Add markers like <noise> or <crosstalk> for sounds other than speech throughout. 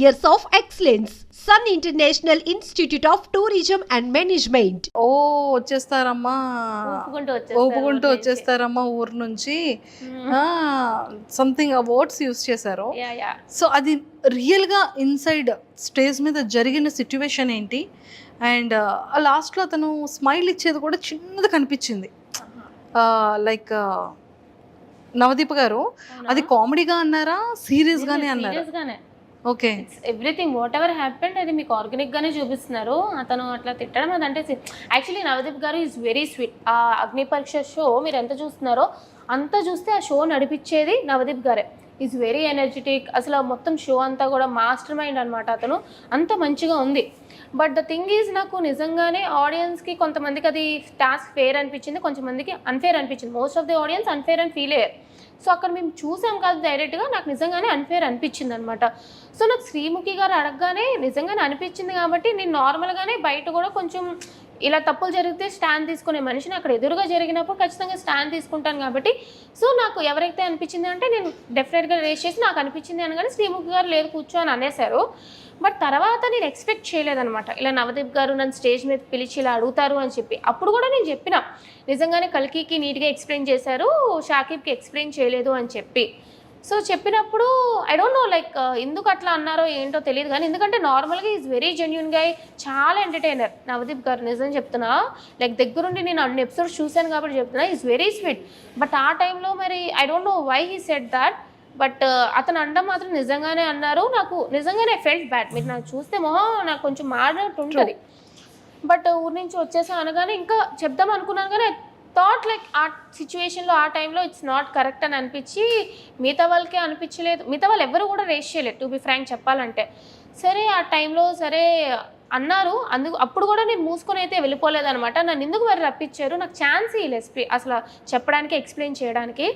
years of excellence. Sun International Institute of Tourism and Management. ఓ వచ్చేస్తారమ్మా. ఊపుకుంటూ. వచ్చేస్తారమ్మా ఊరు నుంచి. సంథింగ్ వర్డ్స్ యూస్ చేశారు. సో అది రియల్గా ఇన్సైడ్ స్టేజ్ మీద జరిగిన సిచ్యువేషన్ ఏంటి? అండ్ లాస్ట్లో అతను స్మైల్ ఇచ్చేది కూడా చిన్నది కనిపించింది. లైక్ నవదీప్ గారు అది కామెడీగా అన్నారా? సీరియస్గానే అన్నారా? సీరియస్ గానే. Okay. Everything whatever happened అది మీకు ఆర్గానిక్ గానే చూపిస్తున్నారు. అతను అట్లా తిట్టడం అదంటే యాక్చువల్లీ నవదీప్ గారు ఈజ్ వెరీ స్వీట్ ఆ అగ్ని పరీక్ష షో మీరు ఎంత చూస్తున్నారో అంత చూస్తే ఆ షో నడిపించేది నవదీప్ గారే. ఈజ్ వెరీ ఎనర్జెటిక్ అసలు మొత్తం షో అంతా కూడా మాస్టర్ మైండ్ అనమాట అతను. అంత మంచిగా ఉంది. బట్ ద థింగ్ ఈజ్ నాకు నిజంగానే ఆడియన్స్కి కొంతమందికి అది టాస్క్ ఫేర్ అనిపించింది కొంతమందికి అన్ఫేర్ అనిపించింది. Most of the audience unfair and feel అయ్యారు సో అక్కడ మేము చూసాం కాదు డైరెక్ట్గా నాకు నిజంగానే అన్ఫేర్ అనిపించింది అనమాట సో నాకు శ్రీముఖి గారు అడగగానే నిజంగానే అనిపించింది కాబట్టి నేను నార్మల్గానే బయట కూడా కొంచెం ఇలా తప్పులు జరిగితే స్టాండ్ తీసుకునే మనిషిని అక్కడ ఎదురుగా జరిగినప్పుడు ఖచ్చితంగా స్టాండ్ తీసుకుంటాను కాబట్టి. సో నాకు ఎవరైతే అనిపించింది అంటే నేను డెఫినెట్గా రేస్ చేసి నాకు అనిపించింది అనగానే శ్రీముఖి గారు లేదు కూర్చో అని అనేశారు. బట్ తర్వాత నేను ఎక్స్పెక్ట్ చేయలేదనమాట ఇలా నవదీప్ గారు నన్ను స్టేజ్ మీద పిలిచి ఇలా అడుగుతారు అని చెప్పి. అప్పుడు కూడా నేను చెప్పిన. నిజంగానే కల్కికి నీట్గా ఎక్స్ప్లెయిన్ చేశారు షాకిబ్కి ఎక్స్ప్లెయిన్ చేయలేదు అని చెప్పి. సో చెప్పినప్పుడు ఐ డోంట్ నో లైక్ ఎందుకు అట్లా అన్నారో ఏంటో తెలియదు కానీ ఎందుకంటే నార్మల్గా ఈజ్ వెరీ జెన్యున్గా చాలా ఎంటర్టైనర్ నవదీప్ గారు నిజం చెప్తున్నా లైక్ దగ్గరుండి నేను అన్ని ఎపిసోడ్స్ చూశాను కాబట్టి చెప్తున్నా ఈజ్ వెరీ స్వీట్ బట్ ఆ టైంలో మరి I don't know why he said that but అతను అనడం మాత్రం నిజంగానే అన్నారు. నాకు నిజంగానే ఫెల్ట్ బ్యాడ్ మీరు నాకు చూస్తే మొహం నాకు కొంచెం మాడినట్టు ఉంటుంది. బట్ ఊరి నుంచి వచ్చేసా అనగానే ఇంకా చెప్దాం అనుకున్నాను కానీ థాట్ లైక్ ఆ సిచ్యువేషన్లో ఆ టైంలో ఇట్స్ నాట్ కరెక్ట్ అని అనిపించి మిగతా వాళ్ళకే అనిపించలేదు. మిగతా వాళ్ళు ఎవరు కూడా రేస్ చేయలేదు టు బి ఫ్రాంక్ చెప్పాలంటే. సరే ఆ టైంలో సరే అన్నారు. అందుకు అప్పుడు కూడా నేను మూసుకొని అయితే వెళ్ళిపోలేదనమాట నన్ను ఎందుకు మరి రప్పించారు? నాకు ఛాన్స్ ఇవ్వలేదు ఎస్పీ అసలు చెప్పడానికి ఎక్స్ప్లెయిన్ చేయడానికి.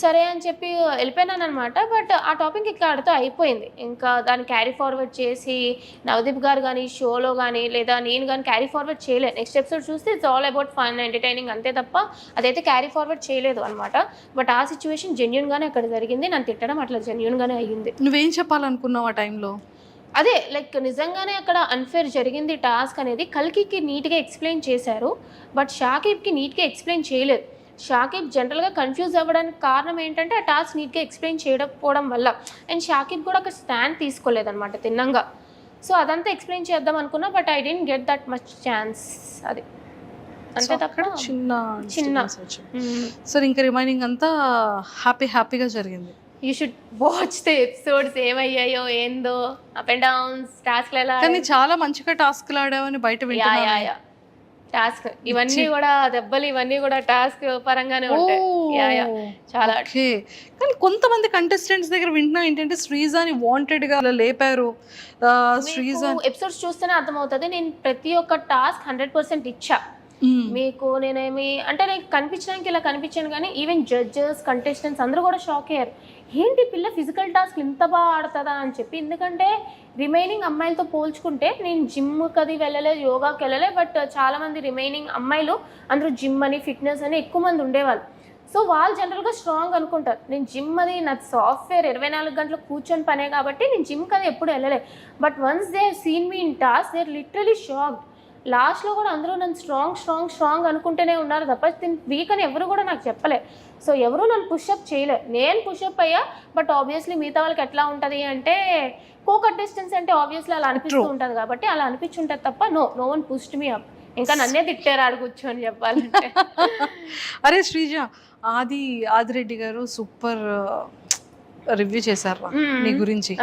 సరే అని చెప్పి వెళ్ళిపోయినాను అనమాట బట్ ఆ టాపిక్ ఇక్కడతో అయిపోయింది. ఇంకా దాన్ని క్యారీ ఫార్వర్డ్ చేసి నవదీప్ గారు కానీ షోలో కానీ లేదా నేను కానీ క్యారీ ఫార్వర్డ్ చేయలేదు. నెక్స్ట్ ఎపిసోడ్ చూస్తే it's all about fun entertaining అంతే తప్ప అదైతే క్యారీ ఫార్వర్డ్ చేయలేదు అనమాట బట్ ఆ సిచ్యువేషన్ జెన్యున్గానే అక్కడ జరిగింది. నన్ను తిట్టడం అట్లా జెన్యున్గానే అయ్యింది. నువ్వేం చెప్పాలనుకున్నావు ఆ టైంలో? అదే లైక్ నిజంగానే అక్కడ అన్ఫేర్ జరిగింది టాస్క్ అనేది కల్కికి నీట్గా ఎక్స్ప్లెయిన్ చేశారు బట్ షాకిబ్కి నీట్గా ఎక్స్ప్లెయిన్ చేయలేదు. షాకిబ్ జనరల్గా కన్ఫ్యూజ్ అవ్వడానికి కారణం ఏంటంటే ఆ టాస్క్ నీట్గా ఎక్స్ప్లెయిన్ చేయకపోవడం వల్ల. అండ్ షాకిబ్ కూడా ఒక స్టాండ్ తీసుకోలేదన్నమాట తిన్నంగా. సో అదంతా ఎక్స్ప్లెయిన్ చేద్దాం అనుకున్నా but I don't get that much chance అది. అంతే తప్ప అక్కడ చిన్న చిన్న. సో ఇంకా రిమైనింగ్ అంతా హ్యాపీ హ్యాపీగా జరిగింది. You should watch the episodes ఏమయ్యాయో ఏందో అప్ అండ్ డౌన్స్ టాస్క్లు ఎలా కానీ చాలా మంచిగా టాస్క్లు ఆడావని బయట యా టాస్క్ ఇవన్నీ కూడా దెబ్బలు ఇవన్నీ కూడా టాస్క్ పరంగానే ఉంటాయి. చాలా. కానీ కొంతమంది కంటెస్టెంట్స్ దగ్గర వింటున్నా ఏంటంటే శ్రీజాని వాంటెడ్గా లేపారు. శ్రీజా ఎపిసోడ్స్ చూస్తేనే అర్థమవుతుంది నేను ప్రతి ఒక్క టాస్క్ హండ్రెడ్ పర్సెంట్ ఇచ్చా. Hmm. మీకు నేనేమి అంటే నేను కనిపించడానికి ఇలా కనిపించాను కానీ ఈవెన్ జడ్జెస్ కంటెస్టెంట్స్ అందరూ కూడా షాక్ అయ్యారు. ఏంటి పిల్ల ఫిజికల్ టాస్క్ ఇంత బాగా ఆడుతుందా? అని చెప్పి. ఎందుకంటే రిమైనింగ్ అమ్మాయిలతో పోల్చుకుంటే నేను జిమ్కి అది వెళ్ళలేదు యోగాకి వెళ్ళలే బట్ చాలామంది రిమైనింగ్ అమ్మాయిలు అందరూ జిమ్ అని ఫిట్నెస్ అని ఎక్కువ మంది ఉండేవాళ్ళు. సో వాళ్ళు జనరల్గా స్ట్రాంగ్ అనుకుంటారు. నేను జిమ్ అది నా సాఫ్ట్వేర్ ఇరవై నాలుగు గంటలు కూర్చొని పనే కాబట్టి నేను జిమ్కి అది ఎప్పుడు వెళ్ళలే. But once they seen me in task they literally shocked లాస్ట్లో కూడా అందరూ నన్ను స్ట్రాంగ్ స్ట్రాంగ్ స్ట్రాంగ్ అనుకుంటూనే ఉన్నారు తప్ప వీక్ అని ఎవరు కూడా నాకు చెప్పలే. సో ఎవరు నన్ను పుషప్ చేయలే. నేను పుషప్ అయ్యా బట్ ఆబ్వియస్లీ మిగతా వాళ్ళకి ఎట్లా ఉంటుంది అంటే కో కంటెస్టెన్స్ అంటే ఆబ్వియస్లీ అలా అనిపిస్తూ. ఉంటుంది కాబట్టి అలా అనిపించుంటుంది తప్ప no no one pushed me up ఇంకా నన్నే తిట్టారు ఆడు కూర్చొని చెప్పాలంటే. <laughs> అరే శ్రీజ ఆది ఆదిరెడ్డి గారు సూపర్ రివ్యూ చేశారు. నీ గురించి?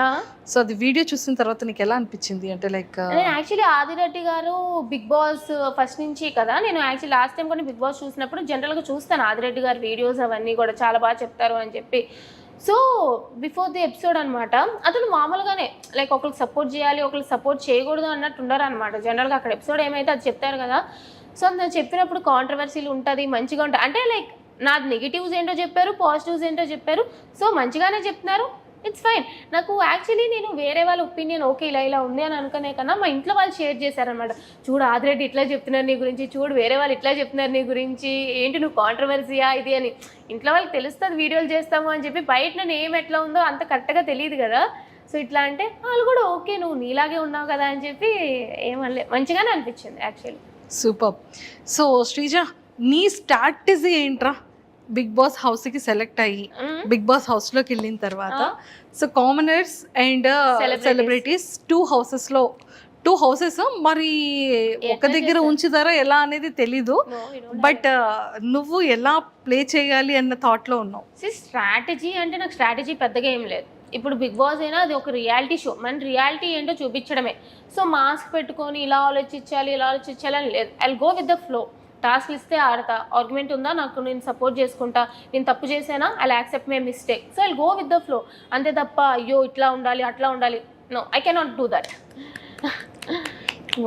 సో అది వీడియో చూసిన తర్వాత నీకు ఎలా అనిపించింది? అంటే లైక్ నేను యాక్చువల్లీ ఆదిరెడ్డి గారు బిగ్ బాస్ ఫస్ట్ నుంచి కదా నేను యాక్చువల్లీ లాస్ట్ టైం కూడా బిగ్ బాస్ చూసినప్పుడు జనరల్గా చూస్తాను ఆదిరెడ్డి గారి వీడియోస్ అవన్నీ కూడా చాలా బాగా చెప్తారు అని చెప్పి. సో బిఫోర్ ది ఎపిసోడ్ అనమాట అతను మామూలుగానే లైక్ ఒకరికి సపోర్ట్ చేయాలి ఒకరికి సపోర్ట్ చేయకూడదు అన్నట్టు ఉండరు అనమాట జనరల్గా అక్కడ ఎపిసోడ్ ఏమైతే అది చెప్తారు కదా సో నేను చెప్పినప్పుడు కాంట్రవర్సీలు ఉంటుంది మంచిగా ఉంటుంది. అంటే లైక్ నాది నెగిటివ్స్ ఏంటో చెప్పారు పాజిటివ్స్ ఏంటో చెప్పారు. సో మంచిగానే చెప్తున్నారు. ఇట్స్ ఫైన్ నాకు యాక్చువల్లీ నేను వేరే వాళ్ళ ఒపీనియన్ ఓకే ఇలా ఇలా ఉంది అని అనుకునే కన్నా మా ఇంట్లో వాళ్ళు షేర్ చేశారనమాట చూడు ఆదిరెడ్డి ఇట్లా చెప్తున్నారు నీ గురించి చూడు వేరే వాళ్ళు ఇట్లా చెప్తున్నారు నీ గురించి ఏంటి నువ్వు కాంట్రవర్సీయా ఇది అని. ఇంట్లో వాళ్ళకి తెలుస్తుంది వీడియోలు చేస్తాము అని చెప్పి బయట నేను ఏం ఎట్లా ఉందో అంత కరెక్ట్గా తెలియదు కదా. సో ఇట్లా అంటే వాళ్ళు కూడా ఓకే నువ్వు నీలాగే ఉన్నావు కదా అని చెప్పి ఏమనలే మంచిగానే అనిపించింది యాక్చువల్లీ సూపర్ సో శ్రీజ నీ స్ట్రాటజీ ఏంట్రా? బిగ్ బాస్ హౌస్కి సెలెక్ట్ అయ్యి బిగ్ బాస్ హౌస్లోకి వెళ్ళిన తర్వాత so commoners and. Celebrities two హౌసెస్లో two houses మరి ఒక దగ్గర ఉంచుతారా ఎలా అనేది తెలీదు. బట్ నువ్వు ఎలా ప్లే చేయాలి అన్న థాట్లో ఉన్నావు? స్ట్రాటజీ అంటే నాకు స్ట్రాటజీ పెద్దగా ఏం లేదు. ఇప్పుడు బిగ్ బాస్ అయినా అది ఒక రియాలిటీ షో మన రియాలిటీ ఏంటో చూపించడమే. సో మాస్క్ పెట్టుకొని ఇలా ఆలోచించాలి ఇలా ఆలోచించాలి అని లేదు. I go with the flow టాస్క్లు ఇస్తే ఆడతా. ఆర్గ్యుమెంట్ ఉందా? నాకు నేను సపోర్ట్ చేసుకుంటా. నేను తప్పు చేసానా I accept my mistake so I go with the flow అంతే తప్ప అయ్యో ఇట్లా ఉండాలి అట్లా ఉండాలి. No I cannot do that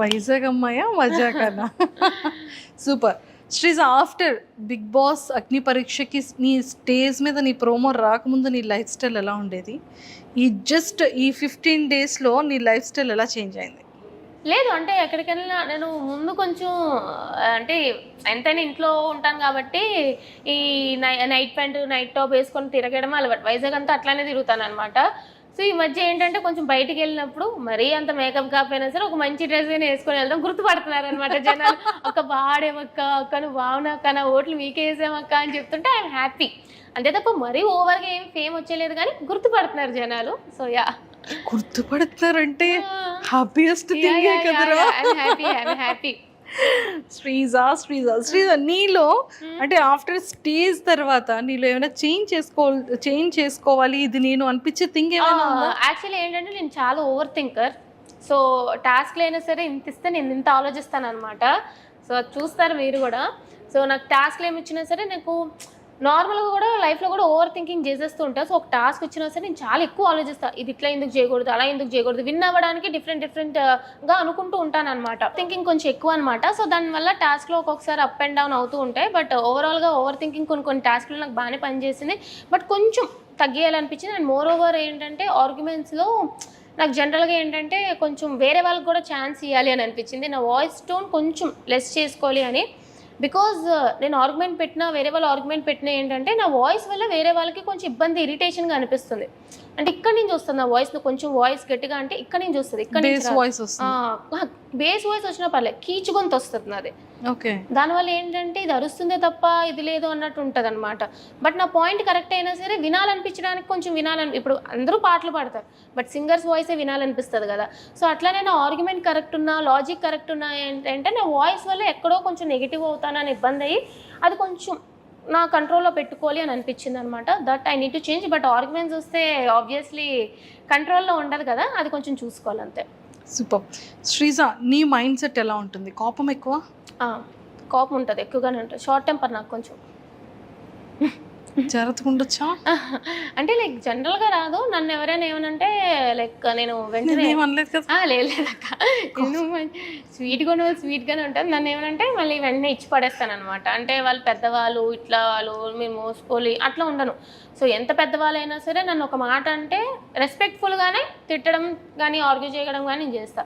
Vizag అమ్మాయా? మజాకనా? Super Sreeja after Bigg Boss అగ్ని పరీక్షకి నీ స్టేజ్ మీద నీ ప్రోమో రాకముందు నీ లైఫ్ స్టైల్ ఎలా ఉండేది? ఈ జస్ట్ ఈ ఫిఫ్టీన్ డేస్లో నీ లైఫ్ స్టైల్ ఎలా చేంజ్ అయింది? లేదు అంటే ఎక్కడికైనా నేను ముందు కొంచెం అంటే ఎంతైనా ఇంట్లో ఉంటాను కాబట్టి ఈ నై నైట్ ప్యాంట్ నైట్ టాప్ వేసుకొని తిరగడం అలవాటు. వైజాగ్ అంతా అట్లానే తిరుగుతాను అనమాట సో ఈ మధ్య ఏంటంటే కొంచెం బయటికి వెళ్ళినప్పుడు మరీ అంత మేకప్ కాకపోయినా సరే ఒక మంచి డ్రెస్ అయినా వేసుకొని వెళ్దాం గుర్తుపడుతున్నారు అనమాట జనాలు. ఒక బాడేమక్క అక్క నువ్వు బాగున్నాక నా ఓట్లు మీకే వేసామక్క అని చెప్తుంటే ఐఎమ్ హ్యాపీ. అంతే తప్ప మరీ ఓవర్గా ఏం ఫేమ్ వచ్చేలేదు కానీ గుర్తుపడుతున్నారు జనాలు. So yeah. గుర్తుపడుతున్నారంటే హ్యాపీయెస్ట్ థింగ్ కదరా? హ్యాపీ హ్యాపీ శ్రీజ శ్రీజ శ్రీజ నీలో అంటే ఆఫ్టర్ స్టేజ్ తర్వాత నీలో ఏమైనా చేంజ్ చేసుకోవాలి చేంజ్ చేసుకోవాలి ఇది నేను అనిపించే థింగ్ ఏమైనా యాక్చువల్లీ ఏంటంటే నేను చాలా ఓవర్ థింకర్ సో టాస్క్లు అయినా సరే ఇంత ఇస్తే నేను ఇంత ఆలోచిస్తాను అనమాట సో అది చూస్తారు మీరు కూడా. సో నాకు టాస్క్లు ఏమి ఇచ్చినా సరే నాకు నార్మల్గా కూడా లైఫ్లో కూడా ఓవర్ థింకింగ్ చేసేస్తూ ఉంటా. సో ఒక టాస్క్ వచ్చినా సరే నేను చాలా ఎక్కువ ఆలోచిస్తాను ఇది ఇట్లా ఎందుకు చేయకూడదు అలా ఎందుకు చేయకూడదు. విన్ అవ్వడానికి డిఫరెంట్ డిఫరెంట్గా అనుకుంటూ ఉంటాను అనమాట థింకింగ్ కొంచెం ఎక్కువ అనమాట సో దానివల్ల టాస్క్లో ఒక్కొక్కసారి అప్ అండ్ డౌన్ అవుతూ ఉంటాయి. బట్ ఓవరాల్గా ఓవర్ థింకింగ్ కొన్ని కొన్ని టాస్క్లు నాకు బాగానే పనిచేసింది బట్ కొంచెం తగ్గేయాలనిపించింది. అండ్ మోర్ ఓవర్ ఏంటంటే ఆర్గ్యుమెంట్స్లో నాకు జనరల్గా ఏంటంటే కొంచెం వేరే వాళ్ళకి కూడా ఛాన్స్ ఇవ్వాలి అని అనిపించింది. నా వాయిస్ టోన్ కొంచెం లెస్ చేసుకోవాలి అని. బికాజ్ uh, నేను ఆర్గ్యుమెంట్ పెట్టినా వేరే వాళ్ళు ఆర్గ్యుమెంట్ పెట్టినా ఏంటంటే నా వాయిస్ వల్ల వేరే వాళ్ళకి కొంచెం ఇబ్బంది ఇరిటేషన్గా అనిపిస్తుంది. అంటే ఇక్కడ నుంచి వస్తుంది నా వాయిస్ కొంచెం వాయిస్ గట్టిగా అంటే ఇక్కడ నుంచి వస్తుంది ఇక్కడ నుంచి. వాయిస్ ఆ, బేస్ వాయిస్ వచ్చినా పర్లేదు కీచు గొంతు వస్తుంది నాది. ఓకే. దానివల్ల ఏంటంటే ఇది అరుస్తుందే తప్ప ఇది లేదు అన్నట్టు ఉంటుంది అనమాట బట్ నా పాయింట్ కరెక్ట్ అయినా సరే వినాలనిపించడానికి కొంచెం వినాలని ఇప్పుడు అందరూ పాటలు పాడతారు బట్ సింగర్స్ వాయిసే వినాలనిపిస్తుంది కదా. సో అట్లానే నా ఆర్గ్యుమెంట్ కరెక్ట్ ఉన్నా లాజిక్ కరెక్ట్ ఉన్నా ఏంటంటే నా వాయిస్ వల్ల ఎక్కడో కొంచెం నెగిటివ్ అవుతానని ఇబ్బంది అయ్యి అది కొంచెం నా కంట్రోల్లో పెట్టుకోవాలి అని అనిపించింది అనమాట that I need to change but arguments వస్తే ఆబ్వియస్లీ కంట్రోల్లో ఉండదు కదా అది కొంచెం చూసుకోవాలి అంతే సూపర్ శ్రీజ నీ మైండ్ సెట్ ఎలా ఉంటుంది? కోపం ఎక్కువ? కోపం ఉంటుంది ఎక్కువగానే ఉంటుంది. షార్ట్ టెంపర్ నాకు కొంచెం. ఉండొచ్చా అంటే లైక్ జనరల్గా రాదు. నన్ను ఎవరైనా ఏమనంటే లైక్ నేను వెంటనే నేనేం అనలేదు కదా? ఆ, లేదు లేదు అక్క. స్వీట్గా ఉన్న స్వీట్గానే ఉంటుంది నన్ను ఏమనంటే మళ్ళీ వెంటనే ఇచ్చి పడేస్తాను అనమాట అంటే వాళ్ళు పెద్దవాళ్ళు ఇట్లా వాళ్ళు మీరు మోసుకోలి అట్లా ఉండను. సో ఎంత పెద్దవాళ్ళైనా సరే నన్ను ఒక మాట అంటే రెస్పెక్ట్ఫుల్గానే తిట్టడం కానీ ఆర్గ్యూ చేయడం కానీ నేను చేస్తా.